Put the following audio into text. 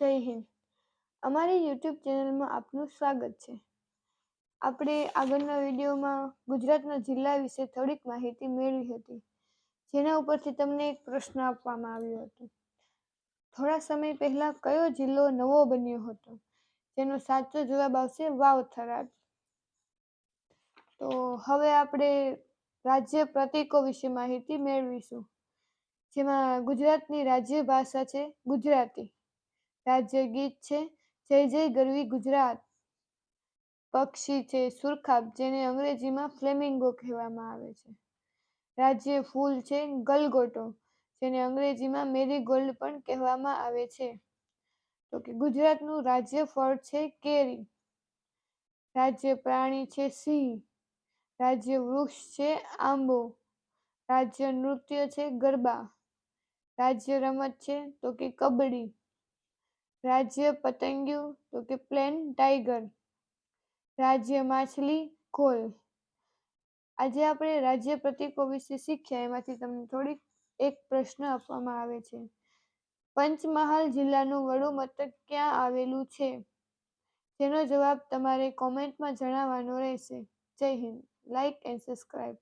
જય હિન્દ. અમારી યુટ્યુબ ચેનલમાં આપનું સ્વાગત છે. આપણે આગળના વિડીયોમાં ગુજરાતના જિલ્લા વિશે થોડીક માહિતી મેળવી હતી, જેના ઉપરથી તમને એક પ્રશ્ન આપવામાં આવ્યો હતો. થોડા સમય પહેલા કયો જિલ્લો નવો બન્યો હતો? જેનો સાચો જવાબ આવશે વાવ થરાદ. તો હવે આપણે રાજ્ય પ્રતીકો વિશે માહિતી મેળવીશું, જેમાં ગુજરાતની રાજ્ય ભાષા છે ગુજરાતી. રાજ્ય ગીત છે. જય જય ગરવી ગુજરાત. પક્ષી છે, સુરખાબ જેને અંગ્રેજીમાં ફ્લેમિંગો કહેવામાં આવે છે. રાજ્ય ફૂલ છે, ગલગોટો, જેને અંગ્રેજીમાં મેરીગોલ્ડ પણ કહેવામાં આવે છે. તો કે ગુજરાતનું રાજ્ય ફળ છે કેરી. રાજ્ય પ્રાણી છે સિંહ. રાજ્ય વૃક્ષ છે આંબો. રાજ્ય નૃત્ય છે ગરબા. રાજ્ય રમત છે તો કે કબડ્ડી. રાજ્ય પતંગિયું, તો કે પ્લેન ટાઈગર. રાજ્ય માછલી કોલ આજે આપણે રાજ્ય પ્રતીકો વિશે શીખ્યા, એમાંથી તમને થોડીક એક પ્રશ્ન આપવામાં આવે છે. પંચમહાલ જિલ્લાનું વડું મથક ક્યાં આવેલું છે? જેનો જવાબ તમારે કોમેન્ટમાં જણાવવાનો રહેશે. જય હિન્દ. Like and subscribe